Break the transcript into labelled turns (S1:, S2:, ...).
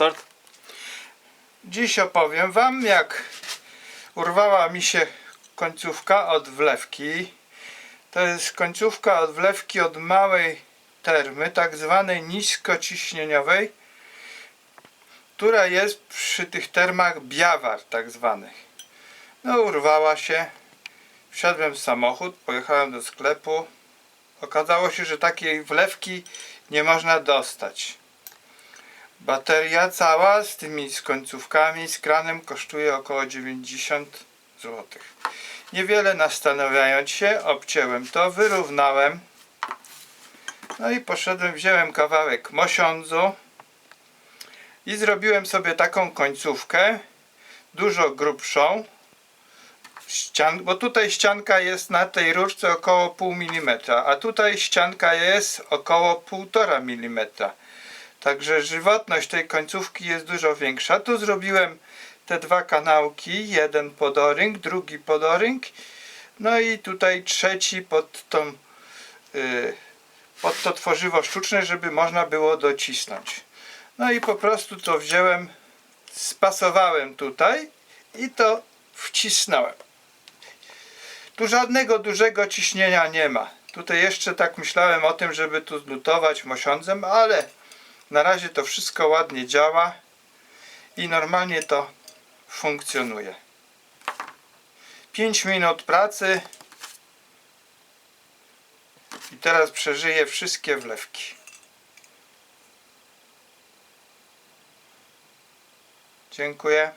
S1: Start.
S2: Dziś opowiem Wam, jak urwała mi się końcówka od wlewki. To jest końcówka od wlewki od małej termy, tak zwanej niskociśnieniowej, która jest przy tych termach biawar tak zwanych. No urwała się, wsiadłem w samochód, pojechałem do sklepu. Okazało się, że takiej wlewki nie można dostać. Bateria cała z tymi z końcówkami, z kranem kosztuje około 90 zł. Niewiele zastanawiając się, obcięłem to, wyrównałem. No i poszedłem, wziąłem kawałek mosiądzu i zrobiłem sobie taką końcówkę, dużo grubszą. Ścian, bo tutaj ścianka jest na tej rurce około pół milimetra, a tutaj ścianka jest około 1,5 mm. Także żywotność tej końcówki jest dużo większa. Tu zrobiłem te dwa kanałki, jeden podoring, drugi podoring, no i tutaj trzeci pod tą y, pod to tworzywo sztuczne, żeby można było docisnąć. No i po prostu to wziąłem, spasowałem tutaj i to wcisnąłem. Tu żadnego dużego ciśnienia nie ma. Tutaj jeszcze tak myślałem o tym, żeby tu zlutować mosiądzem, ale na razie to wszystko ładnie działa i normalnie to funkcjonuje. 5 minut pracy i teraz przeżyję wszystkie wlewki. Dziękuję.